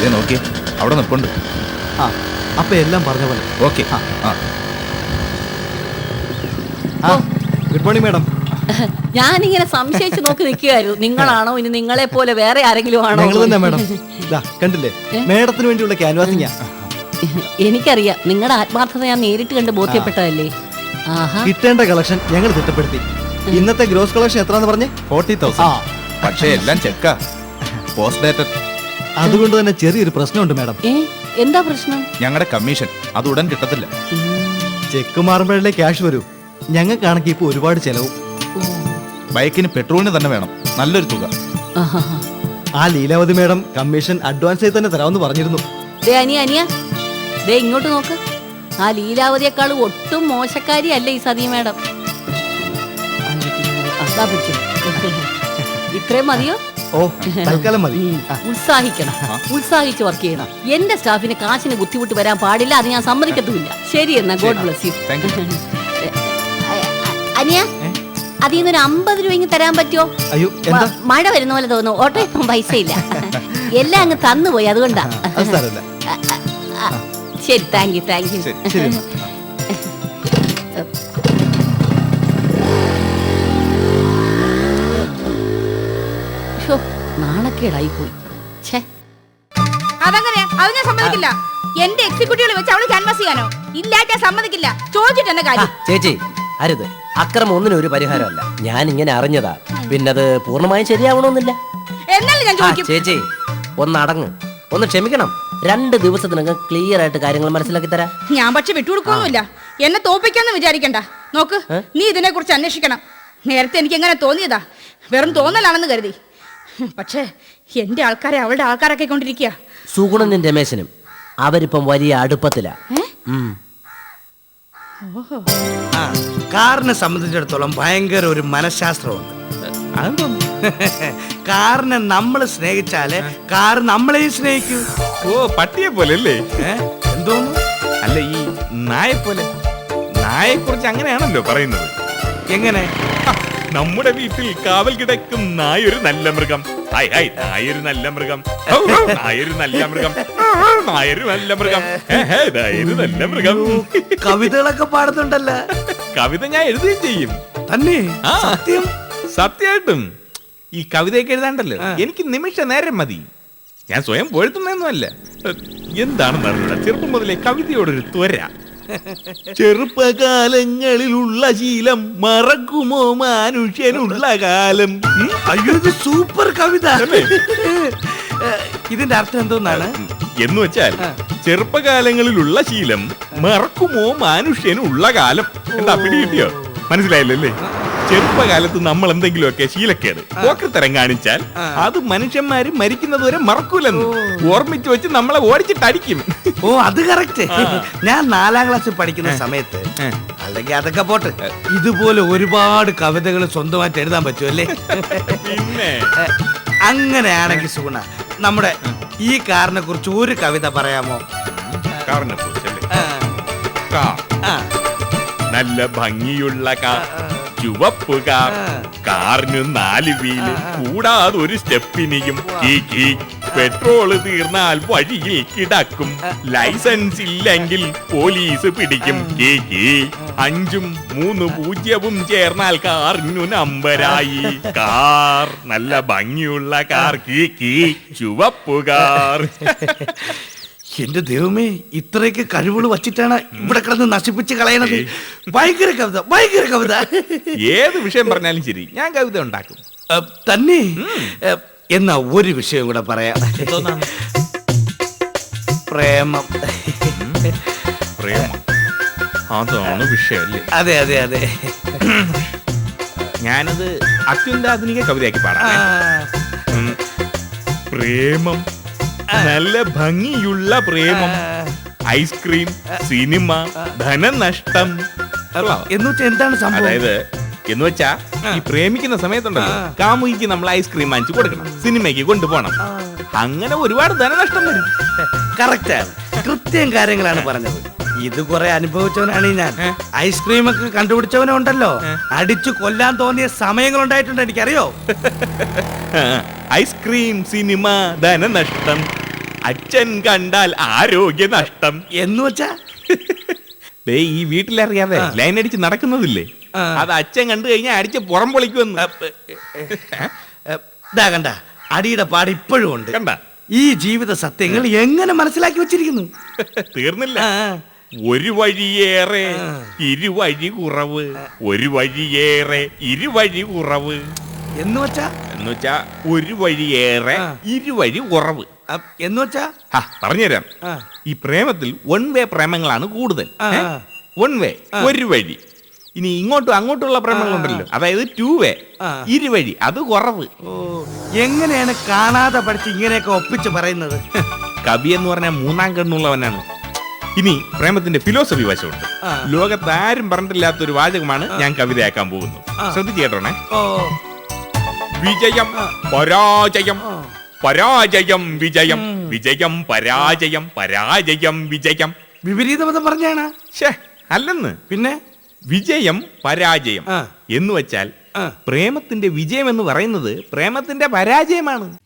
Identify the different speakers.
Speaker 1: ഇതേ നോക്കി അവിടെ നിൽപ്പുണ്ട്.
Speaker 2: ആ അപ്പൊ എല്ലാം പറഞ്ഞ പോലെ.
Speaker 1: ഓക്കെ.
Speaker 2: ആ.
Speaker 1: ആ.
Speaker 2: ആ ഗുഡ് മോർണിംഗ് മാഡം.
Speaker 3: ഞാനിങ്ങനെ സംശയിച്ച് നോക്കി നിൽക്കുകയായിരുന്നു നിങ്ങളാണോ? ഇനി നിങ്ങളെ പോലെ വേറെ ആരെങ്കിലും ആണോ
Speaker 2: ഞങ്ങൾ തന്നെ മാഡം. ഇതാ കണ്ടില്ലേ? മാഡത്തിന് വേണ്ടിയുള്ള ക്യാൻവാസിംഗ്
Speaker 3: എനിക്കറിയാം. നിങ്ങളുടെ ആത്മാർത്ഥത ഞാൻ നേരിട്ട് കണ്ട് ബോധ്യപ്പെട്ടതല്ലേ?
Speaker 2: കിട്ടേണ്ട കളക്ഷൻ ഞങ്ങൾ തിട്ടപ്പെടുത്തി. ഇന്നത്തെ ഗ്രോസ് കളക്ഷൻ എത്രയാന്ന് പറഞ്ഞേ?
Speaker 1: Forty thousand. പക്ഷേ എല്ലാം ചെക്കാ. പോസ്റ്റ് ഡേറ്റഡ്
Speaker 2: അതുകൊണ്ട് തന്നെ ചെറിയൊരു പ്രശ്നമുണ്ട് മാഡം.
Speaker 3: ഏ എന്താ പ്രശ്നം?
Speaker 1: ഞങ്ങളുടെ കമ്മീഷൻ. അത് ഉടൻ കിട്ടത്തില്ല.
Speaker 2: ചെക്ക് മാറുമ്പോഴല്ലേ ക്യാഷ് വരൂ. ഞങ്ങൾക്കാണെങ്കിൽ ഇപ്പൊ ഒരുപാട് ചെലവും.
Speaker 1: ബൈക്കിന് പെട്രോളിന് തന്നെ വേണം. നല്ലൊരു തുക.
Speaker 3: ആഹാഹാ.
Speaker 2: ആ ലീലാവതി മാഡം കമ്മീഷൻ അഡ്വാൻസ് ആയി തന്നെ തരാമെന്ന് പറഞ്ഞിരുന്നു.
Speaker 3: ദേ അനിയ അനിയ. ദേ ഇങ്ങോട്ട് നോക്ക്. ആ ലീലാവതിയേക്കാൾ ഒട്ടും മോശക്കാരി അല്ല ഈ സതി മേഡം. അതാ പിടിച്ചു ഇത്രയും മതിയോ?
Speaker 2: ഓ തൽക്കാലം മതി.
Speaker 3: ഉത്സാഹിക്കണം. ഉത്സാഹിച്ച് വർക്ക് ചെയ്യണം. എന്റെ സ്റ്റാഫിന് കാശിന് ബുദ്ധിമുട്ട് വരാൻ പാടില്ല അത് ഞാൻ സമ്മതിക്കത്തുമില്ല. ശരി എന്നാ ഗോഡ് ബ്ലസ് യു. അനിയ അതിൽ നിന്നൊരു അമ്പത് രൂപ തരാൻ പറ്റുമോ? മഴ വരുന്ന പോലെ തോന്നുന്നു. ഓട്ടോ ഇപ്പം പൈസ ഇല്ല എല്ലാം അങ്ങ് തന്നുപോയി അതുകൊണ്ടാ. ശരി താങ്ക് യു താങ്ക് യു നാണക്കേടായി പോയി ഛേ.
Speaker 4: അതങ്ങനെ? അത് ഞാൻ സമ്മതിക്കില്ല. എന്റെ എക്സിക്യൂട്ടീവുകൾ വെച്ച് അവൾ ക്യാൻവാസ് ചെയ്യാനോ? ഇല്ലായിട്ട് ഞാൻ സമ്മതിക്കില്ല. ചോദിച്ചിട്ട് എന്നെ കാര്യം?
Speaker 5: ചേച്ചി അരുത്. അക്രമം ഒന്നിനും ഒരു പരിഹാരമല്ല. ഞാൻ ഇങ്ങനെ അറിഞ്ഞതാ. പിന്നെ അത് പൂർണമായും ശരിയാവണമെന്നില്ല.
Speaker 4: എന്നാലും ഞാൻ ചോദിക്കും.
Speaker 5: ചേച്ചി ഒന്ന് അടങ്ങ്. ഒന്ന് ക്ഷമിക്കണം. രണ്ട് ദിവസത്തിനകം ക്ലിയർ ആയിട്ട് കാര്യങ്ങൾ മനസ്സിലാക്കി തരാ.
Speaker 4: ഞാൻ പക്ഷെ വിട്ടുകൊടുക്കൊന്നുമില്ല എന്നെ തോപ്പിക്കാന്ന് വിചാരിക്കണ്ട. നോക്ക് നീ ഇതിനെ കുറിച്ച് അന്വേഷിക്കണം. നേരത്തെ എനിക്ക് എങ്ങനെ തോന്നിയതാ? വെറും തോന്നലാണെന്ന് കരുതി. പക്ഷേ എന്റെ ആൾക്കാരെ അവളുടെ ആൾക്കാരൊക്കെ കൊണ്ടിരിക്കുക
Speaker 5: സുഗുണനും രമേശനും. അവരിപ്പം വലിയ അടുപ്പത്തിലാ. ഉം.
Speaker 6: ആ കാറിനെ സംബന്ധിച്ചിടത്തോളം ഭയങ്കര ഒരു മനഃശാസ്ത്രമുണ്ട്. കാറിനെ നമ്മൾ സ്നേഹിച്ചാൽ കാർ നമ്മളെയും സ്നേഹിക്കൂ.
Speaker 7: ഓ പട്ടിയെ പോലെ അല്ലേ?
Speaker 6: ഏ? എന്തോന്നു?
Speaker 7: അല്ല ഈ നായെ പോലെ. നായെ കുറിച്ച് അങ്ങനെയാണല്ലോ പറയുന്നത്.
Speaker 6: എങ്ങനെ?
Speaker 7: ഹ, നമ്മുടെ വീട്ടിൽ കാവൽ കിടക്കും നായൊരു നല്ല മൃഗം. ഹായ് ഹായ് നായൊരു നല്ല മൃഗം. നായൊരു നല്ല മൃഗം. നായൊരു നല്ല മൃഗം. നായൊരു നല്ല മൃഗം.
Speaker 6: കവിതകളൊക്കെ പാടുന്നുണ്ടല്ലോ?
Speaker 7: കവിത ഞാൻ എഴുതുകയും ചെയ്യും.
Speaker 6: തന്നെ. സത്യം?
Speaker 7: സത്യമായിട്ടും. ഈ കവിതയൊക്കെ എഴുതാണ്ടല്ലോ. എനിക്ക് നിമിഷ നേരം മതി. ഞാൻ സ്വയം പോഴ്ത്തുന്നൊന്നുമല്ല എന്താണെന്ന് അറിഞ്ഞൂടാ ചെറുപ്പം മുതലേ കവിതയോടൊരു ത്വര. ചെറുപ്പകാലങ്ങളിലുള്ള ശീലം മറക്കുമോ മനുഷ്യനുള്ള കാലം?
Speaker 6: അയ്യോ ഇത് സൂപ്പർ കവിത? ഇതിന്റെ അർത്ഥം എന്തോന്നാണ്?
Speaker 7: എന്ന് വെച്ചാൽ ചെറുപ്പകാലങ്ങളിലുള്ള ശീലം മറക്കുമോ മനുഷ്യനുള്ള കാലം? എന്താ പിടി കിട്ടിയോ? മനസ്സിലായില്ലേ അല്ലേ ചെറുപ്പകാലത്ത് നമ്മൾ എന്തെങ്കിലുമൊക്കെ ശീലക്കേട് പോക്കത്തരം കാണിച്ചാൽ അത് മനുഷ്യന്മാര് മരിക്കുന്നത് വരെ മറക്കൂലെന്ന്. ഓർമ്മിച്ച് വെച്ച് നമ്മളെ ഓടിച്ചിട്ടടിക്കും.
Speaker 6: ഓ അത് കറക്റ്റ്. ഞാൻ നാലാം ക്ലാസ്സിൽ പഠിക്കുന്ന സമയത്ത്. അല്ലെങ്കിൽ അതൊക്കെ പോട്ടെ ഇതുപോലെ ഒരുപാട് കവിതകൾ സ്വന്തമായിട്ട് എഴുതാൻ പറ്റുമല്ലേ
Speaker 7: പിന്നെ?
Speaker 6: അങ്ങനെയാണെങ്കിൽ സുഗുണ നമ്മുടെ ഈ കാറിനെ കുറിച്ച് ഒരു കവിത പറയാമോ?
Speaker 7: കാറിനെ കുറിച്ചല്ലേ? കാർ നല്ല ഭംഗിയുള്ള കാർ ചുവപ്പ് കാർ കാറിന് നാല് വീൽ. കൂടാതെ ഒരു സ്റ്റെപ്പിനെയും. പെട്രോൾ തീർന്നാൽ വഴിയിൽ കിടക്കും. ലൈസൻസ് ഇല്ലെങ്കിൽ പോലീസ് പിടിക്കും. കീ കീ. അഞ്ചും മൂന്ന് പൂജ്യവും ചേർന്നാൽ കാറിനു നമ്പരായി. കാർ നല്ല ഭംഗിയുള്ള കാർ. കീ കീ. ചുവപ്പ് കാർ
Speaker 6: എന്റെ ദൈവമേ ഇത്രയൊക്കെ കഴിവുകൾ വച്ചിട്ടാണ് ഇവിടെ കിടന്ന് നശിപ്പിച്ച് കളയണത്. ഭയങ്കര കവിത ഭയങ്കര കവിത.
Speaker 7: ഏത് വിഷയം പറഞ്ഞാലും ശരി ഞാൻ കവിത ഉണ്ടാക്കും.
Speaker 6: തന്നെ? എന്നാ ഒരു വിഷയം കൂടെ പറയാം. പ്രേമം.
Speaker 7: പ്രേമം. അതാണ് വിഷയല്ലേ
Speaker 6: അതെ അതെ അതെ.
Speaker 7: ഞാനത് അത്യന്താധുനിക കവിതയാക്കി പാടാം. പ്രേമം. നല്ല ഭംഗിയുള്ള പ്രേമം ഐസ്ക്രീം സിനിമ ധനനഷ്ടം.
Speaker 6: എന്നുവെച്ചാ എന്താണ് സംഭവം?
Speaker 7: അതായത് എന്ന് വെച്ചാ ഈ പ്രേമിക്കുന്ന സമയത്തുണ്ടല്ലോ കാമുകിക്ക് നമ്മൾ ഐസ്ക്രീം വാങ്ങിച്ചു കൊടുക്കണം സിനിമയ്ക്ക് കൊണ്ടുപോകണം. അങ്ങനെ ഒരുപാട് ധനനഷ്ടം വരും.
Speaker 6: കറക്റ്റാണ് കൃത്യം കാര്യങ്ങളാണ് പറഞ്ഞത്. ഇത് കുറെ അനുഭവിച്ചവനാണ് ഞാൻ. ഐസ്ക്രീം ഒക്കെ കണ്ടുപിടിച്ചവനും ഉണ്ടല്ലോ അടിച്ചു കൊല്ലാൻ തോന്നിയ സമയങ്ങൾ ഉണ്ടായിട്ടുണ്ട് എനിക്കറിയോ
Speaker 7: ഐസ്ക്രീം സിനിമ ധനനഷ്ടം. അച്ഛൻ കണ്ടാൽ ആരോഗ്യ നഷ്ടം
Speaker 6: എന്ന് വെച്ചാ?
Speaker 7: ദേ ഈ വീട്ടിലറിയാതെ ലൈൻ അടിച്ച് നടക്കുന്നതില്ലേ? അത് അച്ഛൻ കണ്ടു കഴിഞ്ഞാൽ അടിച്ച് പുറം പൊളിക്കുമെന്ന്.
Speaker 6: ഇതാ കണ്ട അടിയുടെ പാട് ഇപ്പോഴും ഉണ്ട്.
Speaker 7: കണ്ട.
Speaker 6: ഈ ജീവിത സത്യങ്ങൾ എങ്ങനെ മനസ്സിലാക്കി വെച്ചിരിക്കുന്നു?
Speaker 7: തീർന്നില്ല. ഒരു വഴിയേറെ. ഇരുവഴി കുറവ്. ഒരു വഴിയേറെ ഇരുവഴി കുറവ്.
Speaker 6: എന്ന് വെച്ചാ?
Speaker 7: എന്ന് വെച്ചാ ഒരു വഴിയേറെ. ഇരുവഴി കുറവ്.
Speaker 6: അ, എന്ന് വെച്ചാ?
Speaker 7: ഹാ പറഞ്ഞുതരാം. ഈ പ്രേമത്തിൽ വൺ വേ പ്രേമങ്ങളാണ് കൂടുതൽ. വൺ വേ ഒരു വഴി. ഇനി ഇങ്ങോട്ടും അങ്ങോട്ടുള്ള പ്രേമങ്ങളുണ്ടല്ലോ. അതായത് ടു വേ ഇരുവഴി അത് കുറവ്.
Speaker 6: ഓ എങ്ങനെയാണ് കാണാതെ പഠിച്ച് ഇങ്ങനെയൊക്കെ ഒപ്പിച്ച് പറയുന്നത്?
Speaker 7: കവി എന്ന് പറഞ്ഞാൽ മൂന്നാം കണ്ണുള്ളവനാണ്. ഇനി പ്രേമത്തിന്റെ ഫിലോസഫി വശമുണ്ട്. ലോകത്ത് ആരും പറഞ്ഞിട്ടില്ലാത്ത ഒരു വാചകമാണ് ഞാൻ കവിതയാക്കാൻ പോകുന്നത്. ശ്രദ്ധിച്ചു കേട്ടോണേ. വിജയം പരാജയം. പരാജയം വിജയം. വിജയം പരാജയം പരാജയം വിജയം.
Speaker 6: വിപരീതപദം പറഞ്ഞാണ്.
Speaker 7: ഷേ അല്ലെന്ന്.
Speaker 6: പിന്നെ?
Speaker 7: വിജയം പരാജയം എന്ന് വെച്ചാൽ പ്രേമത്തിന്റെ വിജയം എന്ന് പറയുന്നത് പ്രേമത്തിന്റെ പരാജയമാണ്.